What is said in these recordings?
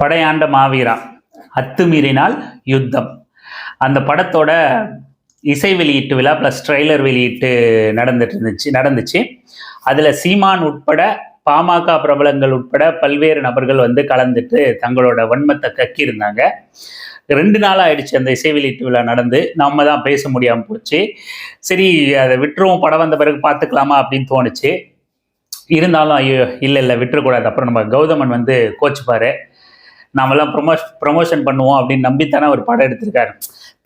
படையாண்ட மாவீரா அத்துமீறினால் யுத்தம். அந்த படத்தோட இசை வெளியீட்டு விழா ப்ளஸ் ட்ரெய்லர் வெளியீட்டு நடந்துட்டு இருந்துச்சு நடந்துச்சு. அதில் சீமான் உட்பட பாமக பிரபலங்கள் உட்பட பல்வேறு நபர்கள் வந்து கலந்துட்டு தங்களோட வன்மத்தை கக்கியிருந்தாங்க. ரெண்டு நாள் ஆயிடுச்சு அந்த இசை வெளியீட்டு விழா நடந்து நம்ம தான் பேச முடியாமல் போச்சு. சரி அதை விட்டுருவோம் படம் வந்த பிறகு பார்த்துக்கலாமா அப்படின்னு தோணுச்சு. இருந்தாலும் ஐயோ இல்லை இல்லை விட்டுறக்கூடாது. அப்புறம் நம்ம கௌதமன் வந்து கோச்சுப்பாரு. நாமெல்லாம் ப்ரொமோஷ் ப்ரொமோஷன் பண்ணுவோம் அப்படின்னு நம்பித்தானே ஒரு படம் எடுத்திருக்காரு.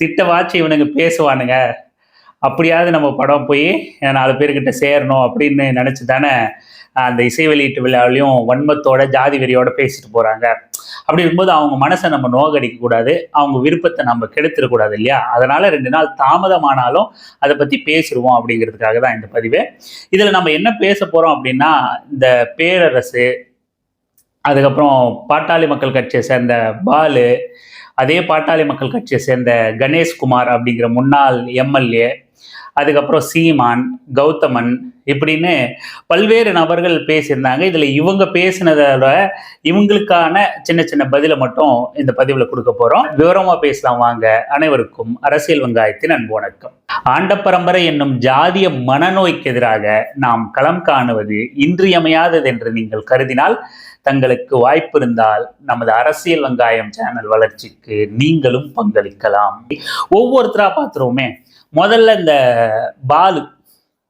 திட்ட வாட்சி இவனுங்க பேசுவானுங்க. அப்படியாவது நம்ம படம் போய் நாலு பேர்கிட்ட சேரணும் அப்படின்னு நினச்சி தானே அந்த இசை வெளியீட்டு விழாவிலையும் வன்மத்தோட ஜாதி வெறியோட பேசிட்டு போகிறாங்க அப்படி இருக்கும்போது அவங்க மனசை நம்ம நோகடிக்க கூடாது அவங்க விருப்பத்தை நம்ம கெடுத்துடக்கூடாது இல்லையா? அதனால ரெண்டு நாள் தாமதமானாலும் அதை பற்றி பேசிடுவோம் அப்படிங்கிறதுக்காக தான் இந்த பதிவு. இதில் நம்ம என்ன பேச போகிறோம் அப்படின்னா இந்த பேரரசு அதுக்கப்புறம் பாட்டாளி மக்கள் கட்சியை சேர்ந்த பாலு அதே பாட்டாளி மக்கள் கட்சியை சேர்ந்த கணேஷ்குமார் அப்படிங்கிற முன்னாள் எம்எல்ஏ அதுக்கப்புறம் சீமான் கௌதமன் இப்படின்னு பல்வேறு நபர்கள் பேசியிருந்தாங்க. இதில் இவங்க பேசினதோட இவங்களுக்கான சின்ன சின்ன பதிலை மட்டும் இந்த பதிவில் கொடுக்க போகிறோம் விவரமாக பேசலாம் வாங்க. அனைவருக்கும் அரசியல் வெங்காயத்தின் அன்பு வணக்கம். ஆண்ட பரம்பரை என்னும் ஜாதிய மனநோய்க்கு எதிராக நாம் களம் காணுவது இன்றியமையாதது என்று நீங்கள் கருதினால் தங்களுக்கு வாய்ப்பு இருந்தால் நமது அரசியல் வெங்காயம் சேனல் வளர்ச்சிக்கு நீங்களும் பங்களிக்கலாம். ஒவ்வொருத்தரா பார்த்துருவோமே முதல்ல இந்த பாலு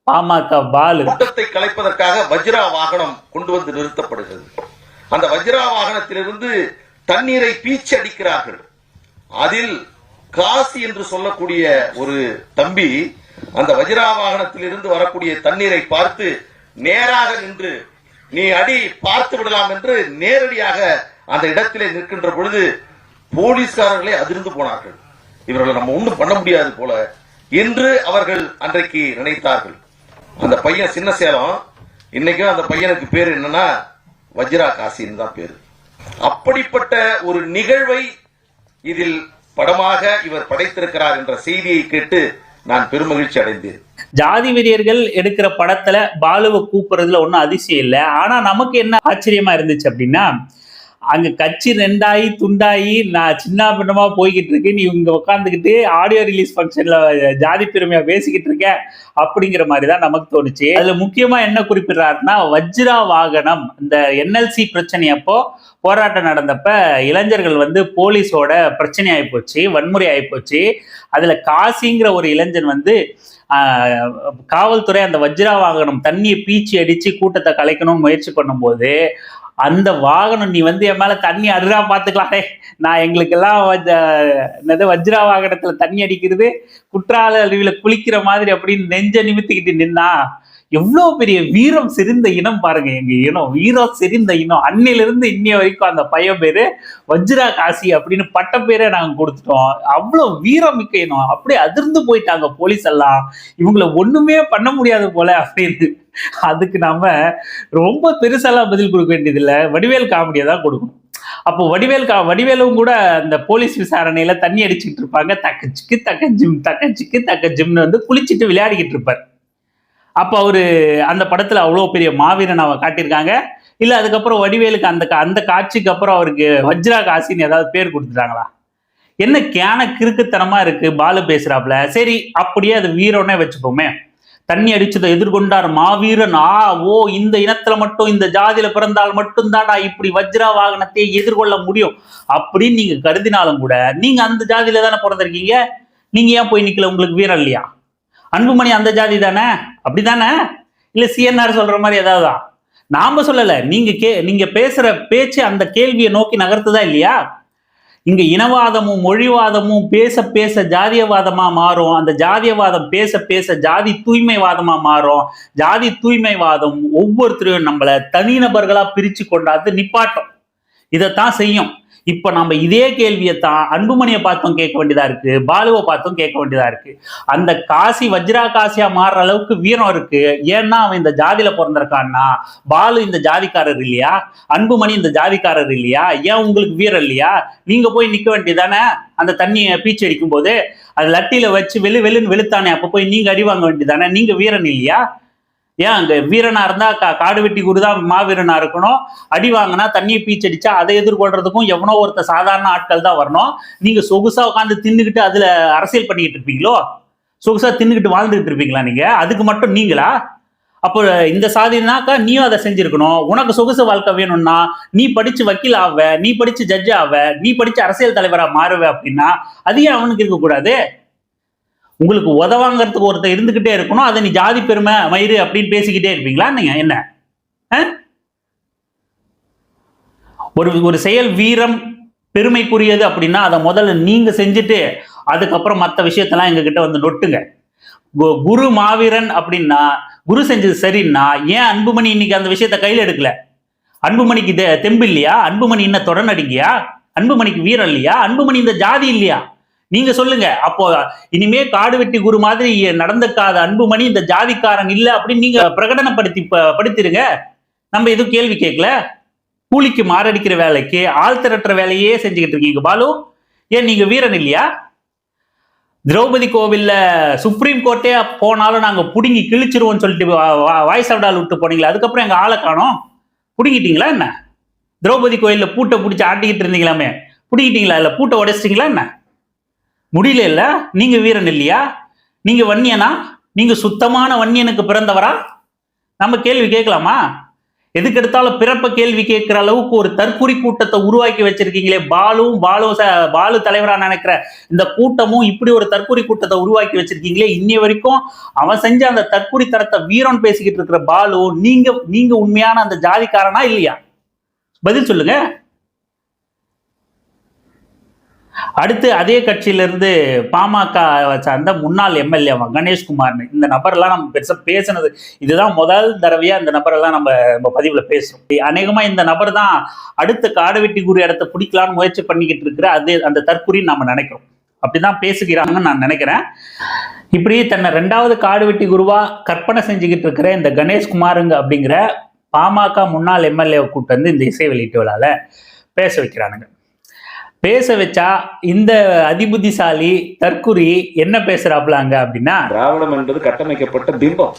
பாமக பாலு. கூட்டத்தை கலைப்பதற்காக வஜ்ரா வாகனம் கொண்டு வந்து நிறுத்தப்படுகிறது. அந்த வஜ்ரா வாகனத்திலிருந்து தண்ணீரை பீச்சு அடிக்கிறார்கள். அதில் காசி என்று சொல்லக்கூடிய ஒரு தம்பி அந்த வஜ்ரா வாகனத்திலிருந்து வரக்கூடிய தண்ணீரை பார்த்து நேராக நின்று நீ அடி பார்த்து விடலாம் என்று நேரடியாக அந்த இடத்திலே நிற்கின்ற பொழுது போலீஸ்காரர்களே அதிர்ந்து போனார்கள். இவர்களை நம்ம ஒன்றும் பண்ண முடியாது போல. என்று அவர்கள் அன்றைக்கு நினைத்தார்கள். அந்த பையன் சின்ன சேலம் இன்னைக்கும் அந்த பையனுக்கு பேர் என்னன்னா வஜ்ரா காசின்னு தான் பேரு. அப்படிப்பட்ட ஒரு நிகழ்வை இதில் படமாக இவர் படைத்திருக்கிறார் என்ற செய்தியை கேட்டு நான் பெருமகிழ்ச்சி அடைந்தேன். ஜாதி வெறியர்கள் எடுக்கிற படத்துல பாலுவை கூப்பிடுறதுல ஒன்றும் அதிசயம் இல்லை. ஆனா நமக்கு என்ன ஆச்சரியமா இருந்துச்சு அப்படின்னா அங்க கட்சி ரெண்டாயி துண்டாயி நான் சின்ன பின்னமா போய்கிட்டு இருக்கு நீ இங்க உட்காந்துக்கிட்டு ஆடியோ ரிலீஸ் ஃபங்க்ஷன்ல ஜாதி பெருமையா பேசிக்கிட்டு இருக்க அப்படிங்கிற மாதிரி தான் நமக்கு தோணுச்சு. அதுல முக்கியமா என்ன குறிப்பிடுறாருன்னா வஜ்ரா வாகனம் இந்த என்எல்சி பிரச்சனை அப்போ போராட்டம் நடந்தப்ப இளைஞர்கள் வந்து போலீஸோட பிரச்சனை ஆகிப்போச்சு வன்முறை ஆகிப்போச்சு அதுல காசிங்கிற ஒரு இளைஞன் வந்து காவல்துறை அந்த வஜ்ரா வாகனம் தண்ணியை பீச்சி அடித்து கூட்டத்தை கலைக்கணும்னு முயற்சி பண்ணும்போது அந்த வாகனம் நீ வந்து என் மேலே தண்ணி அடுறா பார்த்துக்கலாமே நான் எங்களுக்கெல்லாம் வஜ- என்னது வஜ்ரா வாகனத்தில் தண்ணி அடிக்கிறது குற்றால அருவியில் குளிக்கிற மாதிரி அப்படின்னு நெஞ்ச நிமித்திக்கிட்டு நின்னா எவ்வளவு பெரிய வீரம் செறிந்த இனம் பாருங்க எங்க இனம் வீரம் செறிந்த இனம். அன்னிலிருந்து இன்னைய வரைக்கும் அந்த பையன் பேரு வஜ்ரா காசி அப்படின்னு பட்ட பேரை நாங்க கொடுத்துட்டோம். அவ்வளவு வீரம் மிக்க இனம். அப்படியே அதிர்ந்து போயிட்டாங்க போலீஸ் எல்லாம். இவங்கள ஒண்ணுமே பண்ண முடியாது போல அப்படின்னு. அதுக்கு நாம ரொம்ப பெருசெல்லாம் பதில் கொடுக்க வேண்டியதில்லை. வடிவேல் காமெடியை தான் கொடுக்கணும். அப்போ வடிவேல் கா வடிவேலும் கூட அந்த போலீஸ் விசாரணையில தண்ணி அடிச்சுக்கிட்டு இருப்பாங்க. தக்கச்சிக்கு தக்கஜிம் தக்கச்சிக்கு தக்க ஜிம்னு வந்து குளிச்சுட்டு விளையாடிக்கிட்டு இருப்பார். அப்போ அவரு அந்த படத்துல அவ்வளோ பெரிய மாவீரன் அவ காட்டியிருக்காங்க. இல்ல அதுக்கப்புறம் வடிவேலுக்கு அந்த கா- அந்த காட்சிக்கு அப்புறம் அவருக்கு வஜ்ரா காசின்னு ஏதாவது பேர் கொடுத்துட்டாங்களா? என்ன கேன கிறுக்குத்தனமா இருக்கு பாலு பேசுகிறாப்புல சரி அப்படியே அது வீரனே வச்சுப்போமே. தண்ணி அடிச்சதை எதிர்கொண்டார் மாவீரன். ஆ ஓ இந்த இனத்துல மட்டும் இந்த ஜாதியில பிறந்தால் மட்டும்தான்டா இப்படி வஜ்ரா வாகனத்தை எதிர்கொள்ள முடியும். அப்படின்னு நீங்க கருதினாலும் கூட நீங்க அந்த ஜாதியில தானே பிறந்திருக்கீங்க? நீங்க ஏன் போய் நிக்கல? உங்களுக்கு வீரம் இல்லையா? அன்புமணி அந்த ஜாதி தானே? அப்படிதானே இல்லை சிஎன்ஆர் சொல்ற மாதிரி ஏதாவது? நாம சொல்லலை. நீங்க கே நீங்க பேசுற பேச்சு அந்த கேள்வியை நோக்கி நகர்த்துதா இல்லையா? இங்க இனவாதமும் மொழிவாதமும் பேச பேச ஜாதியவாதமா மாறும். அந்த ஜாதியவாதம் பேச பேச ஜாதி தூய்மைவாதமா மாறும். ஜாதி தூய்மைவாதம் ஒவ்வொருத்தரையும் நம்மளை தனிநபர்களா பிரிச்சு கொண்டாந்து நிப்பாட்டும். இதைத்தான் செய்யும். இப்ப நம்ம இதே கேள்வியை தான் அன்புமணியை பார்த்தும் கேட்க வேண்டியதா இருக்கு பாலுவை பார்த்தும் கேட்க வேண்டியதா இருக்கு. அந்த காசி வஜ்ரா காசியா மாறுற அளவுக்கு வீரம் இருக்கு. ஏன்னா அவன் இந்த ஜாதியில பிறந்திருக்கான்னா பாலு இந்த ஜாதிக்காரர் இல்லையா? அன்புமணி இந்த ஜாதிக்காரர் இல்லையா? ஏன் உங்களுக்கு வீரம் இல்லையா? நீங்க போய் நிக்க வேண்டியதானே? அந்த தண்ணியை பீச்சு அடிக்கும் போது அது லட்டியில வச்சு வெளு வெளுன்னு வெளுத்தானே? அப்ப போய் நீங்க அறிவாங்க வேண்டியதானே? நீங்க வீரன் இல்லையா? ஏன் அங்க வீரனா இருந்தா கா- காடு வெட்டி குருதான் மாவீரனா இருக்கணும்? அடி வாங்கினா தண்ணியை பீச்சடிச்சா அதை எதிர்கொள்றதுக்கும் எவனோ ஒருத்த சாதாரண ஆட்கள் தான் வரணும். நீங்க சொகுசா உட்காந்து தின்னுக்கிட்டு அதுல அரசியல் பண்ணிக்கிட்டு இருப்பீங்களோ? சொகுசா தின்னுக்கிட்டு வாழ்ந்துகிட்டு இருப்பீங்களா நீங்க? அதுக்கு மட்டும் நீங்களா? அப்போ இந்த சாதினாக்கா நீயும் அதை செஞ்சிருக்கணும். உனக்கு சொகுசு வாழ்க்கை வேணும்னா நீ படிச்சு வக்கீல் ஆவ நீ படிச்சு ஜட்ஜ் ஆவ நீ படிச்சு அரசியல் தலைவரா மாறுவ அப்படின்னா அது ஏன் அவனுக்கு இருக்கக்கூடாது. உங்களுக்கு உதவாங்கிறதுக்கு ஒருத்தர் இருந்துகிட்டே இருக்கணும். அதை நீ ஜாதி பெருமை மயிறு அப்படின்னு பேசிக்கிட்டே இருப்பீங்களா? நீங்க என்ன? ஆ? ஒரு ஒரு செயல் வீரம் பெருமைக்குரியது அப்படின்னா அதை முதல்ல நீங்க செஞ்சுட்டு அதுக்கப்புறம் மற்ற விஷயத்தெல்லாம் எங்ககிட்ட வந்து நொட்டுங்க. கு- குரு மாவீரன் அப்படின்னா குரு செஞ்சது சரின்னா ஏன் அன்புமணி இன்னைக்கு அந்த விஷயத்த கையில் எடுக்கல? அன்புமணிக்கு தெ- தெம்பு இல்லையா அன்புமணி என்ன தொடர்நடிகையா அன்புமணிக்கு வீரம் இல்லையா? அன்புமணி இந்த ஜாதி இல்லையா? நீங்க சொல்லுங்க. அப்போ இனிமே காடு வெட்டி குரு மாதிரி நடந்துக்காத அன்புமணி இந்த ஜாதிக்காரன் இல்ல அப்படின்னு நீங்க பிரகடனப்படுத்தி ப- படுத்திருங்க. நம்ம எதுவும் கேள்வி கேட்கல. கூலிக்கு மாரடிக்கிற வேலைக்கு ஆள் திரட்டுற வேலையே செஞ்சுக்கிட்டு இருக்கீங்க. பாலு ஏன் நீங்க வீரன் இல்லையா? திரௌபதி கோவில்ல சுப்ரீம் கோர்ட்டே போனாலும் நாங்க புடுங்கி கிழிச்சிருவோம்னு சொல்லிட்டு வா- வா- வாய்ஸ் அவடால் விட்டு போனீங்களா அதுக்கப்புறம் எங்க ஆளை காணோம். புடுங்கிட்டீங்களா என்ன? திரௌபதி கோயில்ல பூட்டை பிடிச்சி ஆட்டிக்கிட்டு இருந்தீங்களாமே? பிடிக்கிட்டீங்களா இல்ல பூட்டை உடைச்சிட்டீங்களா என்ன? முடியல இல்ல? நீங்க வீரன் இல்லையா? நீங்க வன்னியனா? நீங்க சுத்தமான வன்னியனுக்கு பிறந்தவரா? நம்ம கேள்வி கேட்கலாமா? எதுக்கு எடுத்தாலும் பிறப்ப கேள்வி கேட்கிற அளவுக்கு ஒரு தற்குறி கூட்டத்தை உருவாக்கி வச்சிருக்கீங்களே. பாலும் பாலு ச- பாலு தலைவரா நினைக்கிற இந்த கூட்டமும் இப்படி ஒரு தற்குறி கூட்டத்தை உருவாக்கி வச்சிருக்கீங்களே. இன்னி வரைக்கும் அவன் செஞ்ச அந்த தற்குறி தரத்தை வீரன் பேசிக்கிட்டு இருக்கிற பாலு நீங்க நீங்க உண்மையான அந்த ஜாதிக்காரனா இல்லையா? பதில் சொல்லுங்க. அடுத்து அதே கட்சியிலிருந்து பாமக சார்ந்த முன்னாள் எம்எல்ஏ கணேஷ்குமார்னு இந்த நபர்லாம் நம்ம பெருசாக பேசினது இதுதான் முதல் தடவையா இந்த நபரெல்லாம் நம்ம நம்ம பதிவில் பேசுறோம். அநேகமாக இந்த நபர் தான் அடுத்த காடு வெட்டி குறி இடத்த பிடிக்கலான்னு முயற்சி பண்ணிக்கிட்டு இருக்கிற அது அந்த தற்குறின்னு நம்ம நினைக்கிறோம். அப்படிதான் பேசுகிறாங்கன்னு நான் நினைக்கிறேன். இப்படி தன்னை ரெண்டாவது காடு வெட்டி குருவா கற்பனை செஞ்சுக்கிட்டு இருக்கிற இந்த கணேஷ்குமாருங்க அப்படிங்கிற பாமக முன்னாள் எம்எல்ஏ கூட்டு வந்து இந்த இசை வெளியீட்டு விழாவில் பேச வைக்கிறானுங்க. பேச வச்சா இந்த அதிபுத்திசாலி தற்குறி என்ன பேசுறாப்லாங்க அப்படின்னா திராவிடம் என்பது கட்டமைக்கப்பட்ட பிம்பம்.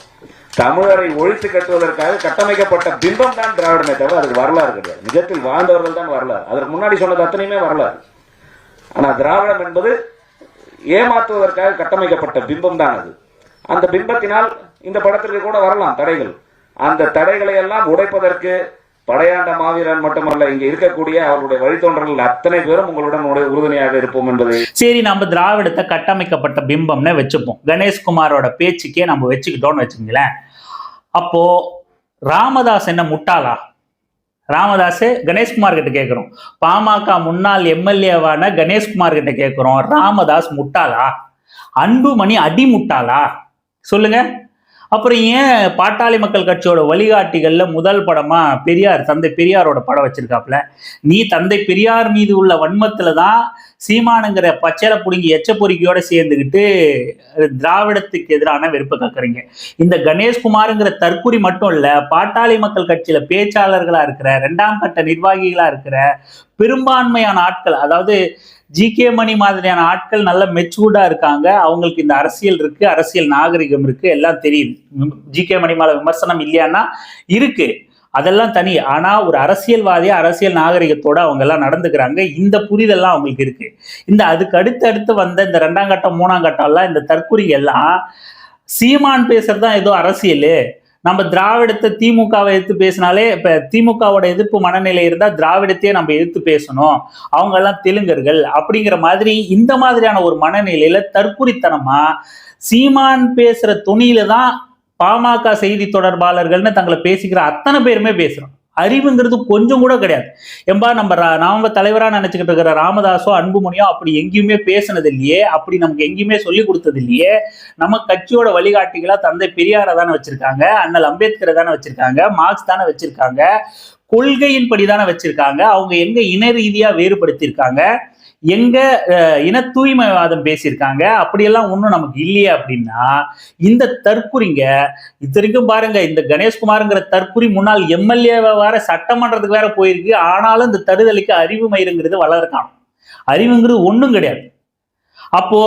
தமிழரை ஒழித்து கட்டுவதற்காக கட்டமைக்கப்பட்ட பிம்பம் தான் திராவிடமே தவிர அதுக்கு வரலாறு கிடையாது. நிஜத்தில் வாழ்ந்தவர்கள் தான் வரலாறு. அதற்கு முன்னாடி சொன்னது அத்தனையுமே வரலாறு. ஆனா திராவிடம் என்பது ஏமாற்றுவதற்காக கட்டமைக்கப்பட்ட பிம்பம் தான் அது. அந்த பிம்பத்தினால் இந்த படத்திற்கு கூட வரலாம் தடைகள். அந்த தடைகளை எல்லாம் உடைப்பதற்கு படையாண்ட மாவீரன் மட்டுமல்ல இங்க இருக்கக்கூடிய அவருடைய வழித்தோன்றர்கள் அத்தனை பேரும் உங்களுடன் உறுதுணையாக இருப்போம் என்பது சரி நம்ம திராவிடத்தை கட்டமைக்கப்பட்ட பிம்பம்னு வச்சுப்போம். கணேஷ்குமாரோட பேச்சுக்கே நம்ம வச்சுக்கிட்டோம்னு வச்சுங்களேன் அப்போ ராமதாஸ் என்ன முட்டாளா? ராமதாஸ் கணேஷ்குமார் கிட்ட கேட்குறோம் பாமக முன்னாள் எம்எல்ஏவான கணேஷ்குமார் கிட்ட கேட்குறோம் ராமதாஸ் முட்டாளா? அன்புமணி அடி முட்டாளா சொல்லுங்க. அப்புறம் ஏன் பாட்டாளி மக்கள் கட்சியோட வழிகாட்டிகளில் முதல் படமா பெரியார் தந்தை பெரியாரோட படம் வச்சிருக்காப்ல நீ தந்தை பெரியார் மீது உள்ள வன்மத்தில் தான் சீமானுங்கிற பச்சையில புடுங்கி எச்ச பொறுக்கியோட சேர்ந்துக்கிட்டு திராவிடத்துக்கு எதிரான வெறுப்பை கக்குறீங்க. இந்த கணேஷ்குமாருங்கிற தற்குறி மட்டும் இல்லை பாட்டாளி மக்கள் கட்சியில் பேச்சாளர்களாக இருக்கிற ரெண்டாம் கட்ட நிர்வாகிகளாக இருக்கிற பெரும்பான்மையான ஆட்கள் அதாவது ஜி கே மணி மாதிரியான ஆட்கள் நல்ல மெச்சூர்டா இருக்காங்க. அவங்களுக்கு இந்த அரசியல் இருக்கு அரசியல் நாகரிகம் இருக்கு எல்லாம் தெரியுது. ஜி கே மணி மேல விமர்சனம் இல்லையான்னா இருக்கு. அதெல்லாம் தனி. ஆனா ஒரு அரசியல்வாதியா அரசியல் நாகரிகத்தோட அவங்க எல்லாம் நடந்துக்கிறாங்க. இந்த புரிதெல்லாம் அவங்களுக்கு இருக்கு. இந்த அதுக்கு அடுத்து அடுத்து வந்த இந்த ரெண்டாம் கட்டம் மூணாம் கட்டம் எல்லாம் இந்த தற்குறி எல்லாம் சீமான் பேசுறது தான் ஏதோ அரசியல். நம்ம திராவிடத்தை திமுகவை எதிர்த்து பேசினாலே இப்ப திமுகவோட எதிர்ப்பு மனநிலை இருந்தா திராவிடத்தையே நம்ம எதிர்த்து பேசணும். அவங்க எல்லாம் தெலுங்கர்கள் அப்படிங்கிற மாதிரி இந்த மாதிரியான ஒரு மனநிலையில தற்குறித்தனமா சீமான் பேசுற துணியில தான் பாமக செய்தி தொடர்பாளர்கள்னு தங்களை பேசிக்கிற அத்தனை பேருமே பேசுறோம். அறிவுங்கிறது கொஞ்சம் கூட கிடையாது. எம்பா நம்ம ரா- நாம தலைவரா நினைச்சுக்கிட்டு இருக்கிற ராமதாஸோ அன்புமணியோ அப்படி எங்கேயுமே பேசினது இல்லையே அப்படி நமக்கு எங்கேயுமே சொல்லி கொடுத்தது இல்லையே நம்ம கட்சியோட வழிகாட்டிகளா தந்தை பெரியாரை தானே வச்சிருக்காங்க அண்ணல் அம்பேத்கரை தானே வச்சிருக்காங்க மார்க்ஸ் தானே வச்சிருக்காங்க கொள்கையின்படி தானே வச்சிருக்காங்க அவங்க எங்க இன ரீதியா வேறுபடுத்தியிருக்காங்க எங்க இன தூய்மைவாதம் பேசியிருக்காங்க அப்படியெல்லாம் ஒன்றும் நமக்கு இல்லையே அப்படின்னா இந்த தற்குறிங்க இத்தனைக்கும் பாருங்க இந்த கணேஷ்குமாருங்கிற தற்குறி முன்னாள் எம்எல்ஏ வேற சட்டமன்றத்துக்கு வேற போயிருக்கு ஆனாலும் இந்த தருதலுக்கு அறிவு மயிருங்கிறது வளர அறிவுங்கிறது ஒன்றும் கிடையாது. அப்போ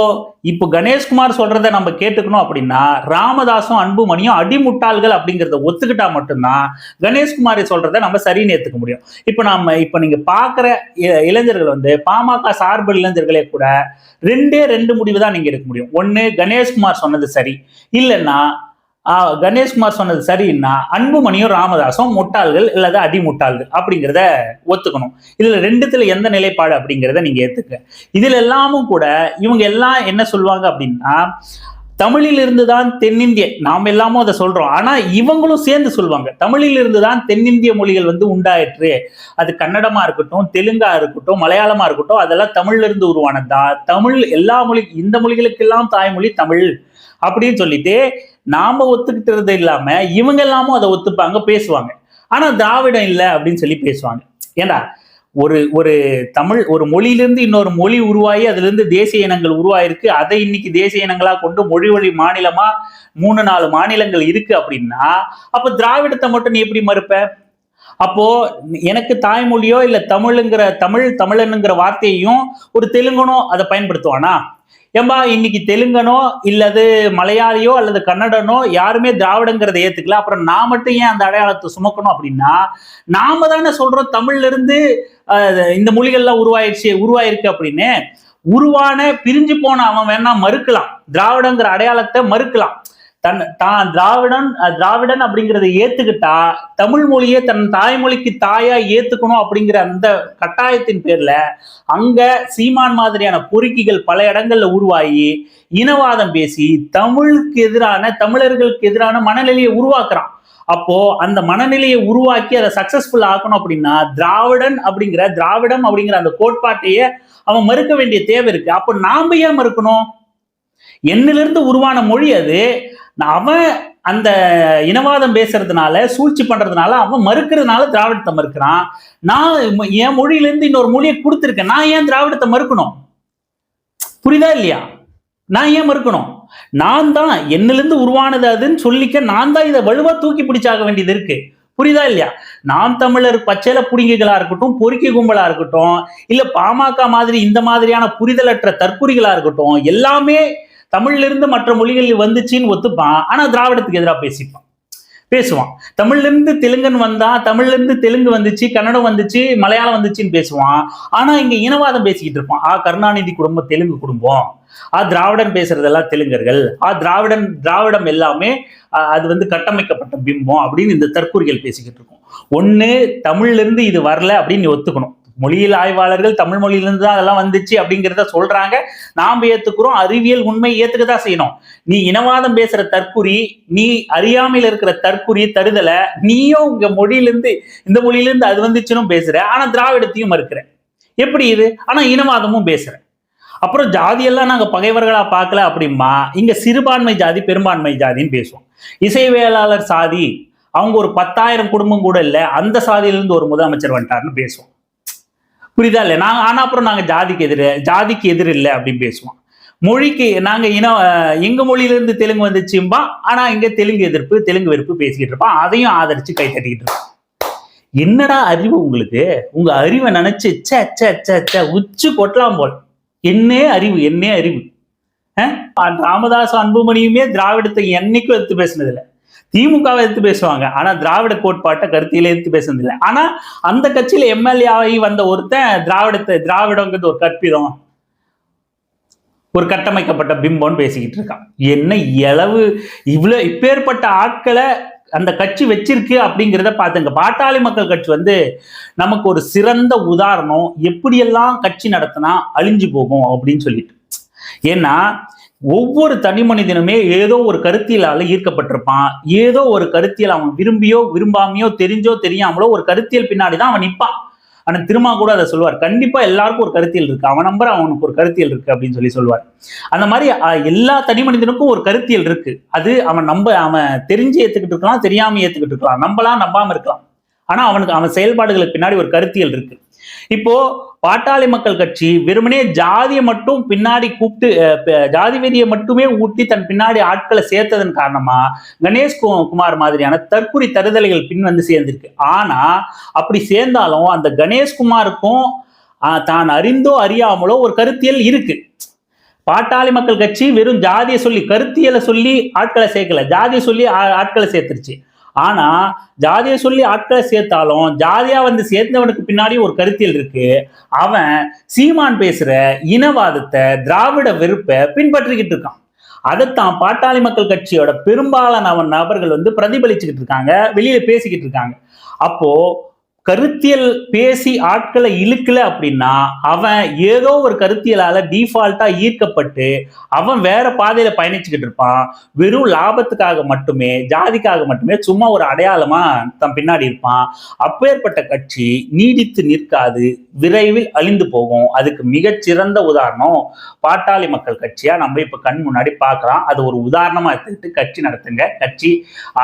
இப்போ கணேஷ்குமார் சொல்றத நம்ம கேட்டுக்கணும் அப்படின்னா ராமதாசும் அன்புமணியும் அடிமுட்டாள்கள் அப்படிங்கிறத ஒத்துக்கிட்டா மட்டும்தான் கணேஷ்குமார் சொல்றத நம்ம சரின்னு ஏத்துக்க முடியும். இப்போ நம்ம இப்போ நீங்க பாக்குற இ- இளைஞர்கள் வந்து பாமக சார்பு இளைஞர்களே கூட ரெண்டே ரெண்டு முடிவு தான் நீங்க எடுக்க முடியும். ஒன்னு கணேஷ்குமார் சொன்னது சரி. இல்லைன்னா கணேஷ்குமார் சொன்னது சரின்னா அன்புமணியும் ராமதாசும் முட்டாள்கள் இல்லது அடிமுட்டாள்கள் அப்படிங்கிறத ஒத்துக்கணும். இதுல ரெண்டுத்துல எந்த நிலைப்பாடு அப்படிங்கிறத நீங்க ஏத்துக்க இதுல எல்லாமும் கூட இவங்க எல்லாம் என்ன சொல்லுவாங்க அப்படின்னா தமிழில் இருந்து தான் தென்னிந்திய நாம் எல்லாமும் அதை சொல்றோம். ஆனா இவங்களும் சேர்ந்து சொல்லுவாங்க. தமிழில் இருந்து தான் தென்னிந்திய மொழிகள் வந்து உண்டாயிற்று. அது கன்னடமா இருக்கட்டும் தெலுங்கா இருக்கட்டும் மலையாளமா இருக்கட்டும் அதெல்லாம் தமிழ்ல இருந்து உருவானதா? தமிழ் எல்லா மொழி இந்த மொழிகளுக்கெல்லாம் தாய்மொழி தமிழ். அப்படின்னு சொல்லிட்டு நாம ஒத்துக்கிட்டது இல்லாம இவங்க எல்லாமும் அதை ஒத்துப்பாங்க பேசுவாங்க. ஆனா திராவிடம் இல்லை அப்படின்னு சொல்லி பேசுவாங்க. ஏண்டா? ஒரு ஒரு தமிழ் ஒரு மொழியிலிருந்து இன்னொரு மொழி உருவாகி அதுலேருந்து தேசிய இனங்கள் உருவாயிருக்கு. அதை இன்னைக்கு தேசிய இனங்களாக கொண்டு மொழி வழி மாநிலமா மூணு நாலு மாநிலங்கள் இருக்கு அப்படின்னா அப்ப திராவிடத்தை மட்டும் நீ எப்படி மறுப்ப? அப்போ எனக்கு தாய்மொழியோ இல்ல தமிழுங்கிற தமிழ் தமிழனுங்கிற வார்த்தையையும் ஒரு தெலுங்கனோ அதை பயன்படுத்துவானா? ஏம்பா இன்னைக்கு தெலுங்கனோ இல்லது மலையாளியோ அல்லது கன்னடனோ யாருமே திராவிடங்கிறத ஏத்துக்கல. அப்புறம் நான் மட்டும் ஏன் அந்த அடையாளத்தை சுமக்கணும் அப்படின்னா நாம தானே சொல்றோம் தமிழ்ல இருந்து இந்த மொழிகள்லாம் உருவாயிடுச்சு உருவாயிருக்கு அப்படின்னு. உருவான பிரிஞ்சு போன அவன் வேணா மறுக்கலாம். திராவிடங்கிற அடையாளத்தை மறுக்கலாம். தன் தான் திராவிடன் திராவிடன் அப்படிங்கிறத ஏத்துக்கிட்டா தமிழ் மொழியை தன் தாய்மொழிக்கு தாயா ஏத்துக்கணும் அப்படிங்கிற அந்த கட்டாயத்தின் பேர்ல அங்க சீமான் மாதிரியான பொறுக்கிகள் பல இடங்கள்ல உருவாகி இனவாதம் பேசி தமிழுக்கு எதிரான தமிழர்களுக்கு எதிரான மனநிலையை உருவாக்குறான். அப்போ அந்த மனநிலையை உருவாக்கி அதை சக்சஸ்ஃபுல் ஆக்கணும் அப்படின்னா திராவிடன் அப்படிங்கிற திராவிடம் அப்படிங்கிற அந்த கோட்பாட்டையே அவன் மறுக்க வேண்டிய தேவை இருக்கு. அப்போ நாம ஏன் மறுக்கணும்? என்னிலிருந்து உருவான மொழி அது. அவன் அந்த இனவாதம் பேசுறதுனால சூழ்ச்சி பண்றதுனால அவன் மறுக்கிறதுனால திராவிடத்தை மறுக்கிறான். நான் என் மொழியிலேருந்து இன்னொரு மொழியை கொடுத்துருக்கேன். நான் ஏன் திராவிடத்தை மறுக்கணும்? புரியுதா இல்லையா? நான் ஏன் மறுக்கணும்? நான் தான் என்னிலிருந்து உருவானது அதுன்னு சொல்லிக்க நான் தான் இதை வலுவா தூக்கி பிடிச்சாக வேண்டியது இருக்கு. புரியுதா இல்லையா? நாம் தமிழர் பச்சையில புடிங்கிகளா இருக்கட்டும் பொறுக்கி கும்பலா இருக்கட்டும் இல்ல பாமக மாதிரி இந்த மாதிரியான புரிதலற்ற தற்குறிகளா இருக்கட்டும் எல்லாமே தமிழ்லிருந்து மற்ற மொழிகள் வந்துச்சின்னு ஒத்துப்பான். ஆனால் திராவிடத்துக்கு எதிராக பேசிப்பான். பேசுவான். தமிழ்ல இருந்து தெலுங்கன் வந்தா தமிழ்ல இருந்து தெலுங்கு வந்துச்சு கன்னடம் வந்துச்சு மலையாளம் வந்துச்சுன்னு பேசுவான். ஆனால் இங்கே இனவாதம் பேசிக்கிட்டு இருப்பான். ஆ கருணாநிதி குடும்பம் தெலுங்கு குடும்பம். ஆ திராவிடன் பேசுறதெல்லாம் தெலுங்கர்கள். ஆ திராவிடன் திராவிடம் எல்லாமே அது வந்து கட்டமைக்கப்பட்ட பிம்பம் அப்படின்னு இந்த தற்கூறிகள் பேசிக்கிட்டு இருக்கும். ஒன்று தமிழ்ல இருந்து இது வரல அப்படின்னு நீ ஒத்துக்கணும். மொழியியல் ஆய்வாளர்கள் தமிழ் மொழியிலிருந்து தான் அதெல்லாம் வந்துச்சு அப்படிங்கிறத சொல்றாங்க. நாம் ஏத்துக்கிறோம் அறிவியல் உண்மை ஏத்துக்க தான் செய்யணும். நீ இனவாதம் பேசுற தற்குறி நீ அறியாமையில இருக்கிற தற்குறி தருதல நீயும் உங்க மொழியிலிருந்து இந்த மொழியிலிருந்து அது வந்துச்சுன்னு பேசுற. ஆனா திராவிடத்தையும் மறுக்கிற. எப்படி இது? ஆனா இனவாதமும் பேசுற. அப்புறம் ஜாதியெல்லாம் நாங்க பகைவர்களா பார்க்கல அப்படிமா இங்க சிறுபான்மை ஜாதி பெரும்பான்மை ஜாதின்னு பேசுவோம். இசைவேளாளர் சாதி அவங்க ஒரு பத்தாயிரம் குடும்பம் கூட இல்லை அந்த சாதியிலிருந்து ஒரு முதலமைச்சர் வந்துட்டாருன்னு பேசுவோம். புரியுதா இல்லை நாங்கள் ஆனால் அப்புறம் நாங்கள் ஜாதிக்கு எதிர் ஜாதிக்கு எதிர் இல்லை அப்படின்னு பேசுவோம். மொழிக்கு நாங்கள் இனம் எங்கள் மொழியிலேருந்து தெலுங்கு வந்துச்சும்பா ஆனால் இங்கே தெலுங்கு எதிர்ப்பு தெலுங்கு வெறுப்பு பேசிக்கிட்டு இருப்பான் அதையும் ஆதரித்து கை தட்டிக்கிட்டு இருப்பான் என்னடா அறிவு உங்களுக்கு? உங்கள் அறிவை நினச்சி ச்சே ச ச ச உச்சு கொட்டலாம் போல். என்னே அறிவு என்னே அறிவு. ராமதாஸ் அன்புமணியுமே திராவிடத்தை என்னைக்கும் எடுத்து பேசினதில்லை. திமுகவை எடுத்து பேசுவாங்க. ஆனா திராவிட கோட்பாட்டை கருத்தியில எடுத்து பேசுனதில்லை. ஆனா அந்த கட்சியில எம்எல்ஏ ஆகி வந்த ஒருத்தன் திராவிடத்தை திராவிடங்கிறது ஒரு கற்பிதம் ஒரு கட்டமைக்கப்பட்ட பிம்பம்னு பேசிக்கிட்டு இருக்கான். என்ன இளவு இவ்வளவு இப்பேற்பட்ட ஆட்களை அந்த கட்சி வச்சிருக்கு அப்படிங்கிறத பார்த்துங்க. பாட்டாளி மக்கள் கட்சி வந்து நமக்கு ஒரு சிறந்த உதாரணம் எப்படியெல்லாம் கட்சி நடத்தினா அழிஞ்சு போகும் அப்படின்னு சொல்லிட்டு. ஏன்னா ஒவ்வொரு தனி மனிதனுமே ஏதோ ஒரு கருத்தியலால ஈர்க்கப்பட்டிருப்பான். ஏதோ ஒரு கருத்தியல் அவன் விரும்பியோ விரும்பாமையோ தெரிஞ்சோ தெரியாமலோ ஒரு கருத்தியல் பின்னாடி தான் அவன் நிற்பான் ஆனால் திருமா கூட அதை சொல்லுவார். கண்டிப்பா எல்லாருக்கும் ஒரு கருத்தியல் இருக்கு. அவன் நம்பர் அவனுக்கு ஒரு கருத்தியல் இருக்கு அப்படின்னு சொல்லி சொல்லுவார். அந்த மாதிரி எல்லா தனி மனிதனுக்கும் ஒரு கருத்தியல் இருக்கு. அது அவன் நம்ப அவன் தெரிஞ்சு ஏத்துக்கிட்டு இருக்கலாம் தெரியாம ஏத்துக்கிட்டு இருக்கலாம். நம்பலாம் நம்பாம இருக்கலாம். ஆனா அவனுக்கு அவன் செயல்பாடுகளுக்கு பின்னாடி ஒரு கருத்தியல் இருக்கு. இப்போ பாட்டாளி மக்கள் கட்சி வெறுமனே ஜாதியை மட்டும் பின்னாடி கூப்பிட்டு ஜாதி வெறியை மட்டுமே ஊட்டி தன் பின்னாடி ஆட்களை சேர்த்ததன் காரணமா கணேஷ் குமார் மாதிரியான தற்கொலை தருதலைகள் பின் வந்து சேர்ந்திருக்கு. ஆனா அப்படி சேர்ந்தாலும் அந்த கணேஷ்குமாருக்கும் தான் அறிந்தோ அறியாமலோ ஒரு கருத்தியல் இருக்கு. பாட்டாளி மக்கள் கட்சி வெறும் ஜாதியை சொல்லி கருத்தியலை சொல்லி ஆட்களை சேர்க்கல. ஜாதியை சொல்லி ஆட்களை சேர்த்துருச்சு. ஆனா ஜாதியை சொல்லி ஆட்களை சேர்த்தாலும் ஜாதியா வந்து சேர்ந்தவனுக்கு பின்னாடி ஒரு கருத்தியல் இருக்கு. அவன் சீமான் பேசுற இனவாதத்தை திராவிட வெறுப்பை பின்பற்றிக்கிட்டு இருக்கான். அதைத்தான் பாட்டாளி மக்கள் கட்சியோட பெரும்பாலான அவன் நபர்கள் வந்து பிரதிபலிச்சுக்கிட்டு இருக்காங்க வெளியில பேசிக்கிட்டு இருக்காங்க. அப்போ கருத்தியல் பேசி ஆட்களை இழுக்கல அப்படின்னா அவன் ஏதோ ஒரு கருத்தியலால டிஃபால்ட்டா ஈர்க்கப்பட்டு அவன் வேற பாதையில பயணிச்சுக்கிட்டு இருப்பான். வெறும் லாபத்துக்காக மட்டுமே ஜாதிக்காக மட்டுமே சும்மா ஒரு அடையாளமா தன் பின்னாடி இருப்பான். அப்பேற்பட்ட கட்சி நீடித்து நிற்காது விரைவில் அழிந்து போகும். அதுக்கு மிகச்சிறந்த உதாரணம் பாட்டாளி மக்கள் கட்சியா நம்ம இப்ப கண் முன்னாடி பார்க்கலாம். அது ஒரு உதாரணமா எடுத்துக்கிட்டு கட்சி நடத்துங்க. கட்சி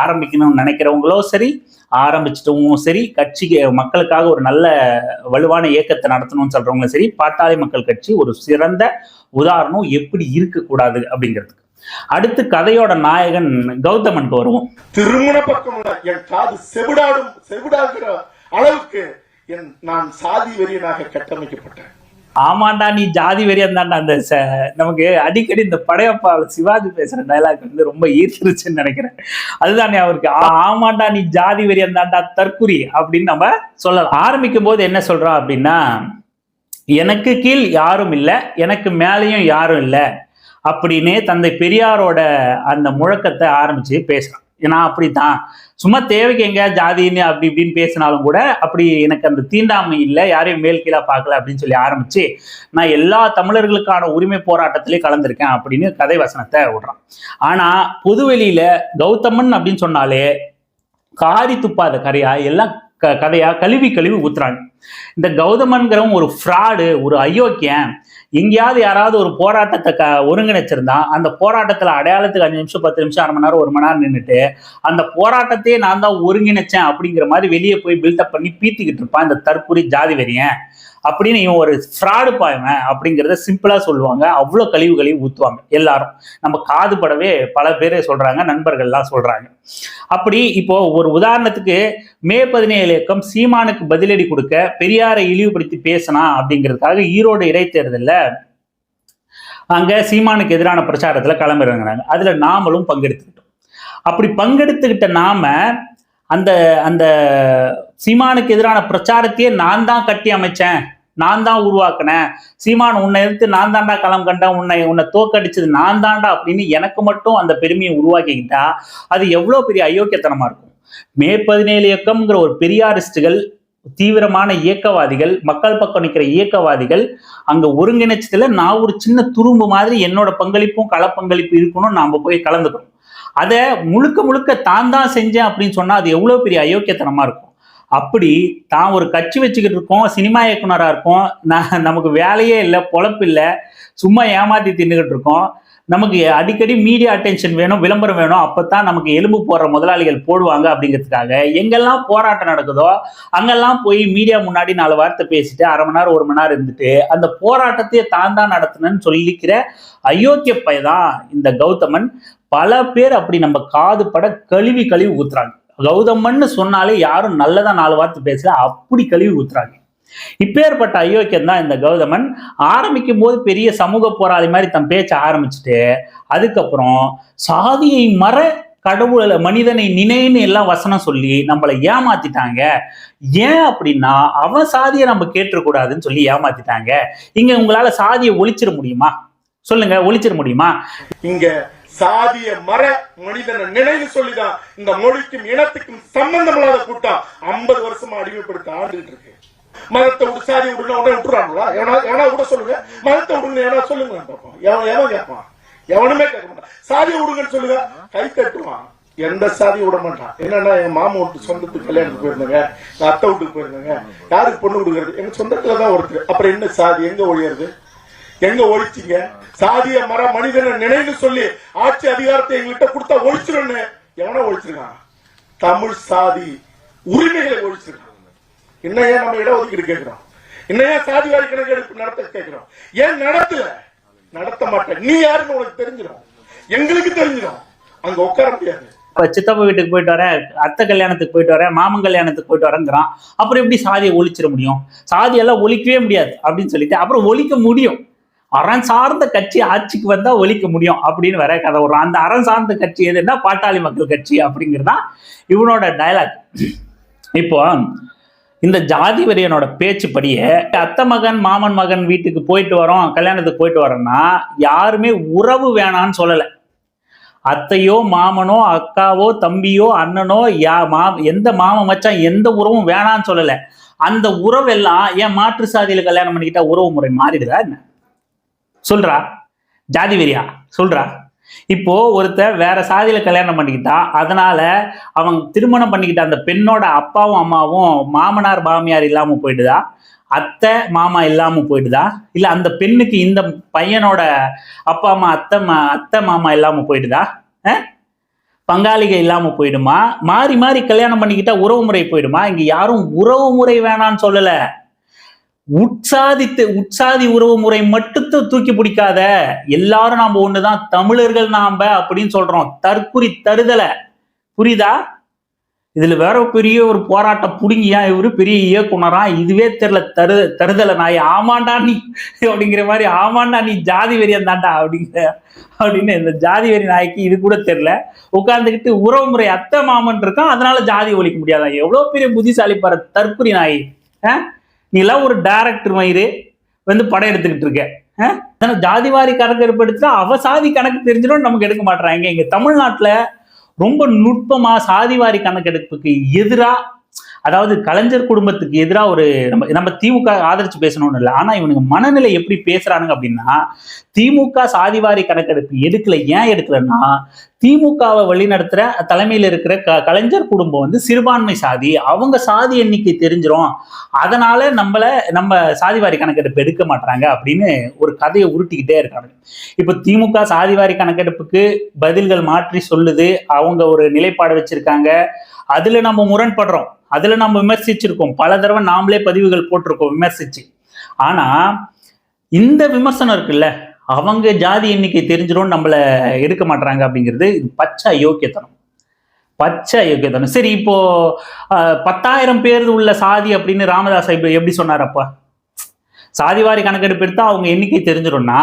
ஆரம்பிக்கணும்னு நினைக்கிறவங்களோ சரி ஆரம்பிச்சிட்டவும் சரி கட்சிக்கு மக்களுக்காக ஒரு நல்ல வலுவான இயக்கத்தை நடத்தணும்னு சொல்றவங்களும் சரி பாட்டாளி மக்கள் கட்சி ஒரு சிறந்த உதாரணம் எப்படி இருக்கக்கூடாது அப்படிங்கிறதுக்கு. அடுத்து கதையோட நாயகன் கௌதமனுக்கு வருவோம். திருமண பக்கம் என் காது செவிடாடும் செவிடாகிற அளவுக்கு என் நான் சாதி வெறியனாக கட்டமைக்கப்பட்டேன். ஆமாண்டா நீ ஜாதி வெறியன் தான்டா அந்த ச- நமக்கு அடிக்கடி இந்த படையப்பாவில் சிவாஜி பேசுற டைலாக் வந்து ரொம்ப ஈர்த்துருச்சுன்னு நினைக்கிறேன். அதுதானே அவருக்கு ஆ- ஆமாண்டா நீ ஜாதி வெறியன் தான்டா தற்குறி அப்படின்னு நம்ம சொல்லலாம். ஆரம்பிக்கும் போது என்ன சொல்றோம் அப்படின்னா எனக்கு கீழ் யாரும் இல்லை எனக்கு மேலேயும் யாரும் இல்லை அப்படின்னு தந்தை பெரியாரோட அந்த முழக்கத்தை ஆரம்பிச்சு பேசுறான். நான் அப்படித்தான். சும்மா தேவைக்கு எங்க ஜாதின்னு அப்படி இப்படின்னு பேசினாலும் கூட அப்படி எனக்கு அந்த தீண்டாமை இல்லை யாரையும் மேல் கீழா பார்க்கல அப்படின்னு சொல்லி ஆரம்பிச்சு நான் எல்லா தமிழர்களுக்கான உரிமை போராட்டத்திலே கலந்திருக்கேன் அப்படின்னு கதை வசனத்தை விடுறான். ஆனா பொதுவெளியில கௌதமன் அப்படின்னு சொன்னாலே காரி துப்பாத கரையா எல்லாம் க கதையா கழுவி கழுவி ஊத்துறாங்க. இந்த கௌதமன்கிறவன் ஒரு ஃப்ராடு ஒரு அயோக்கியன். எங்கேயாவது யாராவது ஒரு போராட்டத்தை க ஒருங்கிணைச்சிருந்தா அந்த போராட்டத்துல அடையாளத்துக்கு அஞ்சு நிமிஷம் பத்து நிமிஷம் அரை மணி நேரம் ஒரு மணி நேரம் நின்றுட்டு அந்த போராட்டத்தையே நான் தான் ஒருங்கிணைச்சேன் அப்படிங்கிற மாதிரி வெளியே போய் பில்டப் பண்ணி பீத்திக்கிட்டு இருப்பான் இந்த தற்கொலை ஜாதி வெறியன் அப்படின்னு இவன் ஒரு ஃப்ராடு பாயவன் அப்படிங்கிறத சிம்பிளாக சொல்லுவாங்க. அவ்வளோ கழிவுகளையும் ஊற்றுவாங்க எல்லாரும். நம்ம காது படவே பல பேர் சொல்கிறாங்க நண்பர்கள்லாம் சொல்கிறாங்க அப்படி இப்போ ஒரு உதாரணத்துக்கு மே பதினேழு இயக்கம் சீமானுக்கு பதிலடி கொடுக்க பெரியாரை இழிவுபடுத்தி பேசினா அப்படிங்கிறதுக்காக ஈரோடு இடைத்தேர்தலில் அங்கே சீமானுக்கு எதிரான பிரச்சாரத்தில் களமிறங்குறாங்க. அதில் நாமளும் பங்கெடுத்துக்கிட்டோம். அப்படி பங்கெடுத்துக்கிட்ட நாம அந்த அந்த சீமானுக்கு எதிரான பிரச்சாரத்தையே நான் தான் கட்டி அமைச்சேன். நான் தான் உருவாக்கினேன். சீமான் உன்னை எடுத்து நான் தாண்டா களம் கண்டேன். உன்னை உன்னை தோக்கடிச்சது நான் தாண்டா அப்படின்னு எனக்கு மட்டும் அந்த பெருமையை உருவாக்கிக்கிட்டா அது எவ்வளோ பெரிய அயோக்கியத்தனமா இருக்கும். மே பதினேழு இயக்கம்ங்கிற ஒரு பெரியாரிஸ்டுகள் தீவிரமான இயக்கவாதிகள் மக்கள் பக்கம் நிற்கிற இயக்கவாதிகள் அங்க ஒருங்கிணைச்சதுல நான் ஒரு சின்ன துரும்பு மாதிரி என்னோட பங்களிப்பும் கள பங்களிப்பு இருக்கணும் நாம போய் கலந்துக்கணும். அதை முழுக்க முழுக்க தான் தான் செஞ்சேன் அப்படின்னு சொன்னா அது எவ்வளவு பெரிய அயோக்கியத்தனமா இருக்கும். அப்படி தான் ஒரு கட்சி வச்சுக்கிட்டு இருக்கோம் சினிமா இயக்குனராக இருக்கோம். நான் நமக்கு வேலையே இல்லை பொழப்பு இல்லை. சும்மா ஏமாத்தி தின்னுக்கிட்டு இருக்கோம். நமக்கு அடிக்கடி மீடியா அட்டென்ஷன் வேணும் விளம்பரம் வேணும். அப்பதான் நமக்கு எலும்பு போடுற முதலாளிகள் போடுவாங்க அப்படிங்கிறதுக்காக. எங்கெல்லாம் போராட்டம் நடக்குதோ அங்கெல்லாம் போய் மீடியா முன்னாடி நாலு வார்த்தை பேசிட்டு அரை மணி நேரம் ஒரு மணி நேரம் இருந்துட்டு அந்த போராட்டத்தையே தான் தான் நடத்தினேன்னு சொல்லிக்கிற அயோக்கிய பையதான் இந்த கௌதமன். பல பேர் அப்படி நம்ம காது பட கழுவி கழுவி ஊத்துறாங்க. கௌதமன்னு சொன்னாலே யாரும் நல்லதா நாலு வார்த்தை பேசல அப்படி கழுவி ஊத்துறாங்க. இப்பேற்பட்ட அயோக்கியம் தான் இந்த கௌதமன். ஆரம்பிக்கும் போது பெரிய சமூக போராளி மாதிரி தன் பேச்ச ஆரம்பிச்சுட்டு அதுக்கப்புறம் சாதியை மற கடவுள மனிதனை நினைன்னு எல்லாம் வசனம் சொல்லி நம்மளை ஏமாத்திட்டாங்க. ஏன் அப்படின்னா அவன் சாதியை நம்ம கேட்டுக்கூடாதுன்னு சொல்லி ஏமாத்திட்டாங்க. இங்க உங்களால சாதியை ஒழிச்சிட முடியுமா? சொல்லுங்க ஒழிச்சிட முடியுமா? இங்க சாதிய மர மனிதனை நினைவு சொல்லிதான் இந்த மொழிக்கும் இனத்துக்கும் சம்பந்தம் இல்லாத கூட்டம் ஐம்பது வருஷமா அடிமைப்படுத்த ஆண்டுகிட்டு இருக்கு. மதத்தை விட்டு சாதி விடுனா உடனே விட்டுறாங்களா? எவனா விட சொல்லுங்க. மதத்தை விடுங்க எவனா சொல்லுங்க பார்ப்போம் எவன் எவன் கேட்பான்? எவனுமே கேட்க மாட்டான். சாதி விடுங்கன்னு சொல்லுங்க. கை தட்டுவான். எந்த சாதியும் விட மாட்டான். என்னன்னா என் மாமா வீட்டு சொந்தத்துக்கு கல்யாணத்துக்கு போயிருந்தாங்க. என் அத்தை வீட்டுக்கு போயிருந்தாங்க. யாருக்கு பொண்ணு கொடுக்கறது? எங்க சொந்தத்துல தான் ஒருத்தர். அப்புறம் என்ன சாதி? எங்க ஒழியறது? எங்க ஒழிச்சீங்க? சாதிய மர மனிதனை நினைவு சொல்லி ஆட்சி அதிகாரத்தை எங்ககிட்ட கொடுத்தா ஒழிச்சிருன்னு எவனோ ஒழிச்சிருக்கான். தமிழ் சாதி உரிமைகளை ஒழிச்சிருக்கான். இன்னும் ஏன் நம்ம இடஒதுக்கீடு கேட்கிறோம்? இன்னும் ஏன் சாதி வாரி கணக்கெடுப்பு நடத்த கேட்கிறோம்? ஏன் நடத்தல? நடத்த மாட்டேன். நீ யாருன்னு உனக்கு தெரிஞ்சிடும். எங்களுக்கு தெரிஞ்சிடும். அங்க உட்கார முடியாது. சித்தப்பா வீட்டுக்கு போயிட்டு வரேன் அத்தை கல்யாணத்துக்கு போயிட்டு வரேன் மாமன் கல்யாணத்துக்கு போயிட்டு வரேங்கிறான். அப்புறம் எப்படி சாதியை ஒழிச்சிட முடியும்? சாதியெல்லாம் ஒழிக்கவே முடியாது அப்படின்னு சொல்லிட்டு அப்புறம் ஒழிக்க முடியும். அறம் சார்ந்த கட்சி ஆட்சிக்கு வந்தா ஒழிக்க முடியும் அப்படின்னு வர கதை வரும் அந்த அறம் சார்ந்த கட்சி எதுன்னா பாட்டாளி மக்கள் கட்சி அப்படிங்கிறதா இவனோட டயலாக் இப்போ இந்த ஜாதி வெறியனோட பேச்சுப்படியே அத்தை மகன் மாமன் மகன் வீட்டுக்கு போயிட்டு வரோம் கல்யாணத்துக்கு போயிட்டு வரோம்னா யாருமே உறவு வேணான்னு சொல்லலை. அத்தையோ மாமனோ அக்காவோ தம்பியோ அண்ணனோ யா மா எந்த மாமன் மச்சான் எந்த உறவும் வேணான்னு சொல்லலை. அந்த உறவெல்லாம் ஏன் மாற்று சாதியில் கல்யாணம் பண்ணிக்கிட்டா உறவு முறை மாறிடுதா என்ன? சொல்றா? ஜாதி வெறியா? சொல்றா. இப்போ ஒருத்தர் வேற சாதியில கல்யாணம் பண்ணிக்கிட்டா அதனால அவன் திருமணம் பண்ணிக்கிட்ட அந்த பெண்ணோட அப்பாவும் அம்மாவும் மாமனார் மாமியார் இல்லாம போயிடுதா? அத்தை மாமா இல்லாம போயிடுதா? இல்ல அந்த பெண்ணுக்கு இந்த பையனோட அப்பா அம்மா அத்தை மா அத்தை மாமா இல்லாம போயிடுதா? அஹ்? பங்காளிக இல்லாம போயிடுமா? மாறி மாறி கல்யாணம் பண்ணிக்கிட்டா உறவு முறை போயிடுமா? இங்க யாரும் உறவு முறை வேணான்னு சொல்லலை. உற்சாதித்து உற்சாதி உறவு முறை மட்டும் தூக்கி பிடிக்காத எல்லாரும் நாம ஒண்ணுதான் தமிழர்கள் நாம அப்படின்னு சொல்றோம். தற்குறி தருதல. புரியுதா? இதுல வேற பெரிய ஒரு போராட்டம் புடுங்கியா இவரு? பெரிய இயக்குனரா? இதுவே தெரியல தரு தருதல நாய். ஆமாண்டா நீ அப்படிங்கிற மாதிரி ஆமாண்டா நீ ஜாதி வெறியம் தாண்டா அப்படிங்கிற அப்படின்னு இந்த ஜாதி வெறி நாய்க்கு இது கூட தெரியல. உட்கார்ந்துக்கிட்டு உறவு முறை அத்தை மாமன் இருக்கான் அதனால ஜாதி ஒழிக்க முடியாதான் எவ்வளவு பெரிய புத்திசாலி பாரு தற்குறி நாய். ஆ? நீ எல்லாம் ஒரு டைரக்டர் மயிறு வந்து படம் எடுத்துக்கிட்டு இருக்க. ஜாதிவாரி கணக்கெடுப்பு எடுத்துட்டா அவ சாதி கணக்கு தெரிஞ்சிடும் நமக்கு எடுக்க மாட்டாங்க இங்க தமிழ்நாட்டுல ரொம்ப நுட்பமா சாதிவாரி கணக்கெடுப்புக்கு எதிராக அதாவது கலைஞர் குடும்பத்துக்கு எதிராக ஒரு நம்ம நம்ம திமுக ஆதரிச்சு பேசணும்னு இல்லை. ஆனால் இவனுங்க மனநிலை எப்படி பேசுறானுங்க அப்படின்னா திமுக சாதிவாரி கணக்கெடுப்பு எடுக்கல ஏன் எடுக்கலன்னா திமுகவை வழிநடத்துகிற தலைமையில் இருக்கிற க கலைஞர் குடும்பம் வந்து சிறுபான்மை சாதி. அவங்க சாதி எண்ணிக்கை தெரிஞ்சிரும். அதனால நம்மளை நம்ம சாதிவாரி கணக்கெடுப்பு எடுக்க மாட்டாங்க அப்படின்னு ஒரு கதையை உருட்டிக்கிட்டே இருக்காங்க. இப்போ திமுக சாதிவாரி கணக்கெடுப்புக்கு பதில்கள் மாற்றி சொல்லுது. அவங்க ஒரு நிலைப்பாடு வச்சிருக்காங்க. அதில் நம்ம முரண்படுறோம். அதுல நம்ம விமர்சிச்சிருக்கோம். பல தடவை நாமளே பதிவுகள் போட்டிருக்கோம் விமர்சிச்சு. ஆனா இந்த விமர்சனம் இருக்குல்ல அவங்க ஜாதி எண்ணிக்கை தெரிஞ்சிடும் நம்மள எடுக்க மாட்டாங்க அப்படிங்கிறது இது பச்சை அயோக்கியத்தனம். பச்சை அயோக்கியத்தனம். சரி இப்போ பத்தாயிரம் பேர் உள்ள சாதி அப்படின்னு ராமதாஸ் எப்படி சொன்னார் அப்பா? சாதிவாரி கணக்கெடுப்பு எடுத்தா அவங்க எண்ணிக்கை தெரிஞ்சிடும்னா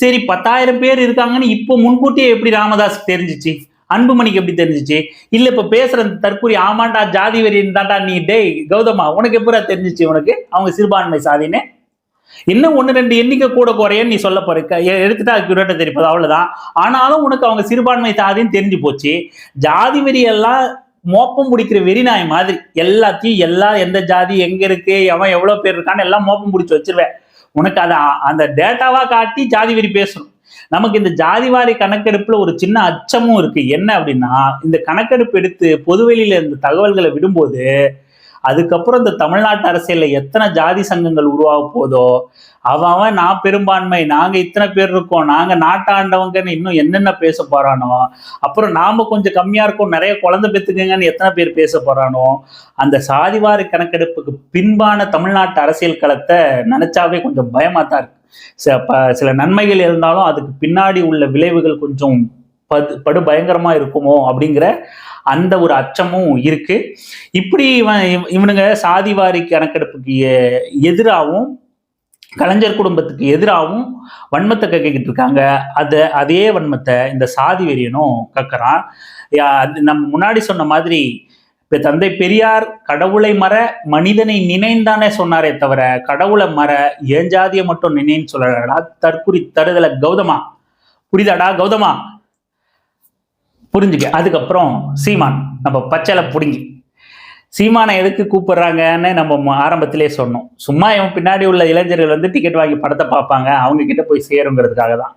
சரி பத்தாயிரம் பேர் இருக்காங்கன்னு இப்போ முன்கூட்டியே எப்படி ராமதாஸ் தெரிஞ்சிச்சு? அன்புமணிக்கு எப்படி தெரிஞ்சிச்சு? இல்ல இப்ப பேசுற தற்கூரி ஆமாண்டா ஜாதி வெறியன் தாண்டா நீ டேய் கௌதமா உனக்கு எப்படா தெரிஞ்சிச்சு உனக்கு? அவங்க சிறுபான்மை சாதின்னு. இன்னும் ஒன்று ரெண்டு எண்ணிக்கை கூட குறையன்னு நீ சொல்ல போற. க- எடுத்துட்டா அக்யூரேட்டா தெரிப்பது அவ்வளவுதான். ஆனாலும் உனக்கு அவங்க சிறுபான்மை சாதின்னு தெரிஞ்சு போச்சு. ஜாதி வெறியெல்லாம் மோப்பம் பிடிக்கிற வெறிநாய் மாதிரி. எல்லாத்தையும் எல்லா எந்த ஜாதி எங்க இருக்கு எவன் எவ்வளவு பேர் இருக்கான்னு எல்லாம் மோப்பம் பிடிச்சி வச்சிருவேன். உனக்கு அதை அந்த டேட்டாவா காட்டி ஜாதி வெறி பேசணும். நமக்கு இந்த ஜாதிவாரி கணக்கெடுப்புல ஒரு சின்ன அச்சமும் இருக்கு. என்ன அப்படின்னா இந்த கணக்கெடுப்பு எடுத்து பொதுவெளியில இந்த தகவல்களை விடும்போது அதுக்கப்புறம் இந்த தமிழ்நாட்டு அரசியல்ல எத்தனை ஜாதி சங்கங்கள் உருவாக போதோ அவன் அவன் நான் பெரும்பான்மை நாங்க இத்தனை பேர் இருக்கோம் நாங்க நாட்டாண்டவங்கன்னு இன்னும் என்னென்ன பேச போறானோ அப்புறம் நாம கொஞ்சம் கம்மியா இருக்கோம் நிறைய குழந்தை பெத்துக்குங்கன்னு எத்தனை பேர் பேச போறானோ அந்த சாதிவாரி கணக்கெடுப்புக்கு பின்பான தமிழ்நாட்டு அரசியல் களத்தை நினைச்சாவே கொஞ்சம் பயமா தான் இருக்கு ப- சில நன்மைகள் இருந்தாலும் அதுக்கு பின்னாடி உள்ள விளைவுகள் கொஞ்சம் படு படு பயங்கரமா இருக்குமோ அப்படிங்கிற அந்த ஒரு அச்சமும் இருக்கு. இப்படி இவன் இவனுங்க சாதிவாரி கணக்கெடுப்புக்கு எதிராகவும் கலைஞர் குடும்பத்துக்கு எதிராகவும் வன்மத்தை கக்கிக்கிட்டு இருக்காங்க. அதை அதே வன்மத்தை இந்த சாதி வெறியனும் கக்கறான். யா- அது நம்ம முன்னாடி சொன்ன மாதிரி இப்ப தந்தை பெரியார் கடவுளை மற மனிதனை நினைந்தானே சொன்னாரே தவிர கடவுளை மற ஏன் ஜாதியை மட்டும் நினைன்னு சொல்லலடா தற்குறி தருதல கௌதமா. புரியுதாடா கௌதமா? புரிஞ்சுக்க. அதுக்கப்புறம் சீமான். நம்ம பச்சையில பிடுங்கி. சீமானை எதுக்கு கூப்பிடுறாங்கன்னு நம்ம ஆரம்பத்திலே சொன்னோம். சும்மா இவன் பின்னாடி உள்ள இளைஞர்கள் வந்து டிக்கெட் வாங்கி படத்தை பார்ப்பாங்க. அவங்க கிட்ட போய் சேருங்கிறதுக்காக தான்.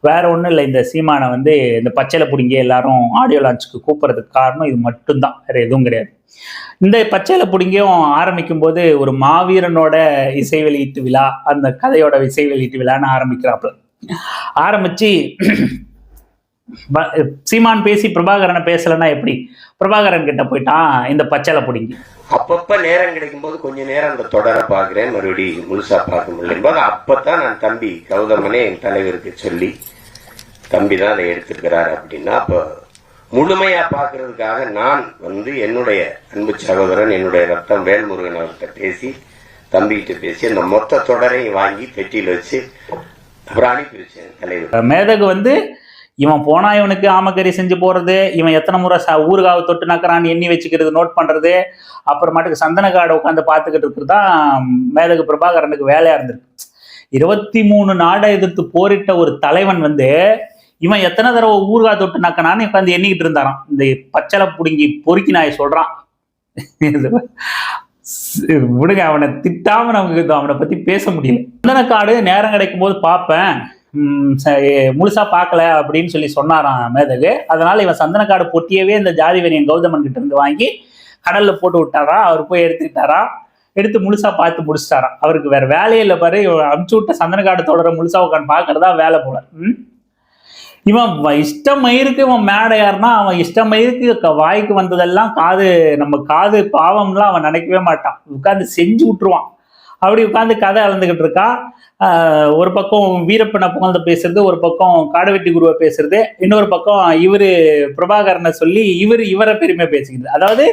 வேற ஒன்றும் இல்லை. இந்த சீமானை வந்து இந்த பச்சையில பிடிங்கி எல்லாரும் ஆடியோ லான்ச்சுக்கு கூப்பிட்றதுக்கு காரணம் இது மட்டும்தான். வேற எதுவும் கிடையாது. இந்த பச்சையில பிடிங்கியும் ஆரம்பிக்கும் போது ஒரு மாவீரனோட இசை வெளியீட்டு விழா அந்த கதையோட இசை வெளியீட்டு விழான்னு ஆரம்பிக்கிறாப்புல. ஆரம்பிச்சு சீமான் பேசி பிரபாகரனை பேசலைன்னா எப்படி? பிரபாகரன் கிட்ட போயிட்டான் இந்த பச்சையில பிடிங்கி. அப்பப்ப நேரம் கிடைக்கும் போது கொஞ்ச நேரம் அந்த தொடரை பார்க்கிறேன். மறுபடி முழுசா பார்க்க முடியல. அப்பதான் நான் தம்பி கௌதமனே என் தலைவருக்கு சொல்லி தம்பி தான் அதை எடுத்திருக்கிறார் அப்படின்னா அப்ப முழுமையா பார்க்கறதுக்காக நான் வந்து என்னுடைய அன்பு சகோதரன் என்னுடைய ரத்தம் வேல்முருகன் அவர்கிட்ட பேசி தம்பிகிட்ட பேசி அந்த மொத்த தொடரையும் வாங்கி பெட்டியில் வச்சு அப்புறம் அனுப்பி வச்சேன் தலைவர். மேதகு வந்து இவன் போனா இவனுக்கு ஆமக்கறி செஞ்சு போறது இவன் எத்தனை முறை ச ஊறுகாவை தொட்டு நக்கறான்னு எண்ணி வச்சுக்கிறது நோட் பண்றது அப்புறமாட்டுக்கு சந்தன காடை உட்காந்து பார்த்துக்கிட்டு இருக்கிறது தான் மேதகு பிரபாகரனுக்கு வேலையா இருந்திருக்கு. இருபத்தி மூணு நாடை எதிர்த்து போரிட்ட ஒரு தலைவன் வந்து இவன் எத்தனை தடவை ஊறுகாய் தொட்டு நக்கனான்னு உட்காந்து எண்ணிக்கிட்டு இருந்தாராம். இந்த பச்சளை புடுங்கி பொறுக்கி நாய் சொல்றான். விடுங்க அவனை திட்டாம நமக்கு அவனை பத்தி பேச முடியல. சந்தன காடு நேரம் கிடைக்கும் போது பார்ப்பேன். முழுசா பார்க்கல அப்படின்னு சொல்லி சொன்னாராம் மேதகு. அதனால இவன் சந்தனக்காடு பொட்டியவே இந்த ஜாதிவெனியன் கௌதமன் கிட்ட இருந்து வாங்கி கடல்ல போட்டு விட்டாரா? அவர் போய் எடுத்துக்கிட்டாரா? எடுத்து முழுசா பார்த்து முடிச்சிட்டாராம். அவருக்கு வேற வேலையே இல்லை பாரு. இவன் அமுச்சு விட்ட சந்தனக்காடு தொடர முழுசா உட்காந்து பாக்குறதா வேலை போல. ம்? இவன் இஷ்டமயிருக்கு இஷ்டம் இவன் மேடை யாருன்னா அவன் இஷ்டமயிருக்கு க- வாய்க்கு வந்ததெல்லாம் காது நம்ம காது பாவம்லாம் அவன் நினைக்கவே மாட்டான். உட்காந்து செஞ்சு விட்டுருவான். அப்படி உட்காந்து கதை அளந்துக்கிட்டு இருக்கா. ஒரு பக்கம் வீரப்பனை புகழ்ந்து பேசுறது ஒரு பக்கம் காடுவெட்டி குருவை பேசுறது இன்னொரு பக்கம் இவரு பிரபாகரனை சொல்லி இவர் இவரை பெருமை பேசிக்கிறது. அதாவது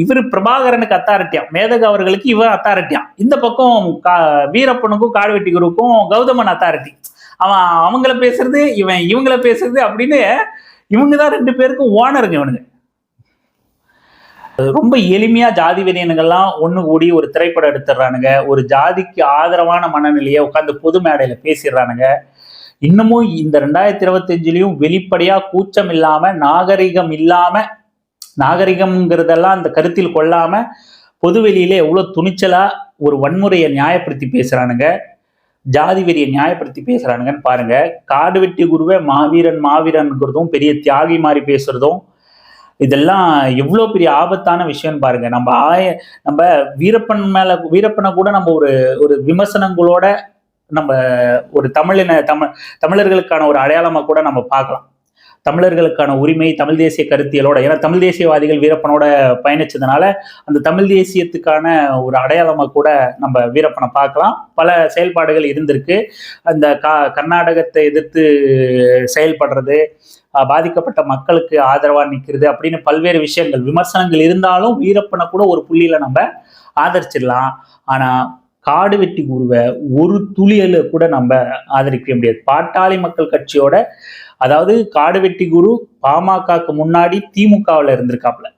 இவர் பிரபாகரனுக்கு அத்தாரிட்டியாம் மேதக அவர்களுக்கு இவர் அத்தாரிட்டியாம் இந்த பக்கம் கா வீரப்பனுக்கும் காடுவெட்டி குருவுக்கும் கௌதமன் அத்தாரிட்டி அவன் அவங்கள பேசுறது இவன் இவங்கள பேசுறது அப்படின்னு இவங்க தான் ரெண்டு பேருக்கும் ஓனருங்க இவனுங்க. ரொம்ப எளிமையா ஜாதி வெறியனுங்கெல்லாம் ஒண்ணு கூடி ஒரு திரைப்படம் எடுத்துடுறானுங்க. ஒரு ஜாதிக்கு ஆதரவான மனநிலையை உட்காந்து பொது மேடையில பேசிடுறானுங்க. இன்னமும் இந்த ரெண்டாயிரத்தி இருபத்தஞ்சுலயும் வெளிப்படையா கூச்சம் இல்லாம நாகரிகம் இல்லாம நாகரிகம்ங்கிறதெல்லாம் அந்த கருத்தில் கொள்ளாம பொது வெளியில எவ்வளவு துணிச்சலா ஒரு வன்முறையை நியாயப்படுத்தி பேசுறானுங்க. ஜாதி வெறியை நியாயப்படுத்தி பேசுறானுங்கன்னு பாருங்க. காடு வெட்டி குருவே மாவீரன் மாவீரன்கிறதும் பெரிய தியாகி மாதிரி பேசுறதும் இதெல்லாம் எவ்வளோ பெரிய ஆபத்தான விஷயம்னு பாருங்க. நம்ம ஆய நம்ம வீரப்பன் மேல வீரப்பனை கூட நம்ம ஒரு ஒரு விமர்சனங்களோட நம்ம ஒரு தமிழின தமிழ் தமிழர்களுக்கான ஒரு அடையாளமாக கூட நம்ம பார்க்கலாம். தமிழர்களுக்கான உரிமை தமிழ் தேசிய கருத்தியலோட ஏன்னா தமிழ் தேசியவாதிகள் வீரப்பனோட பயணிச்சதுனால அந்த தமிழ் தேசியத்துக்கான ஒரு அடையாளமாக கூட நம்ம வீரப்பனை பார்க்கலாம். பல செயல்பாடுகள் இருந்திருக்கு. அந்த கா கர்நாடகத்தை எதிர்த்து செயல்படுறது பாதிக்கப்பட்ட மக்களுக்கு ஆதரவாக நிற்கிறது அப்படின்னு பல்வேறு விஷயங்கள் விமர்சனங்கள் இருந்தாலும் வீரப்பனை கூட ஒரு புள்ளியில் நம்ம ஆதரிச்சிடலாம். ஆனால் காடு வெட்டி குருவை ஒரு துளியல கூட நம்ம ஆதரிக்க முடியாது. பாட்டாளி மக்கள் கட்சியோட அதாவது காடு வெட்டி குரு பாமகக்கு முன்னாடி திமுகவில் இருந்திருக்காப்ல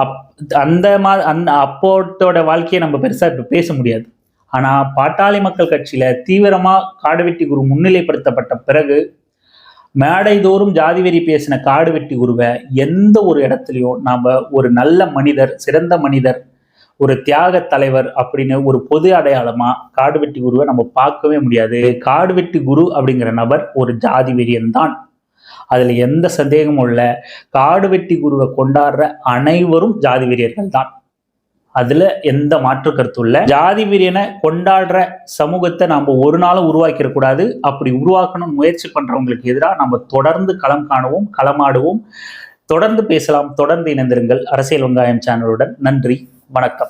அப் அந்த மா அந்த அப்போத்தோட வாழ்க்கையை நம்ம பெருசா இப்ப பேச முடியாது. ஆனா பாட்டாளி மக்கள் கட்சியில தீவிரமா காடு வெட்டி குரு முன்னிலைப்படுத்தப்பட்ட பிறகு மேடைதோறும் ஜாதி வெறி பேசின காடு வெட்டி குருவை எந்த ஒரு இடத்துலையும் நாம் ஒரு நல்ல மனிதர் சிறந்த மனிதர் ஒரு தியாக தலைவர் அப்படின்னு ஒரு பொது அடையாளமா காடு வெட்டி குருவை நம்ம பார்க்கவே முடியாது. காடு வெட்டி குரு அப்படிங்கிற நபர் ஒரு ஜாதி வெறியன் தான். அதுல எந்த சந்தேகமும் இல்லை. காடு வெட்டி குருவை கொண்டாடுற அனைவரும் ஜாதி வெறியர்கள் தான். அதுல எந்த மாற்று கருத்தும் இல்லை. ஜாதி வீரியனை கொண்டாடுற சமூகத்தை நாம் ஒரு நாளும் உருவாக்கிடக்கூடாது அப்படி உருவாக்கணும்னு முயற்சி பண்றவங்களுக்கு எதிராக நம்ம தொடர்ந்து களம் காணுவோம் களமாடுவோம். தொடர்ந்து பேசலாம் தொடர்ந்து இணைந்திருங்கள். அரசியல் வெங்காயம் சேனலுடன் நன்றி வணக்கம்.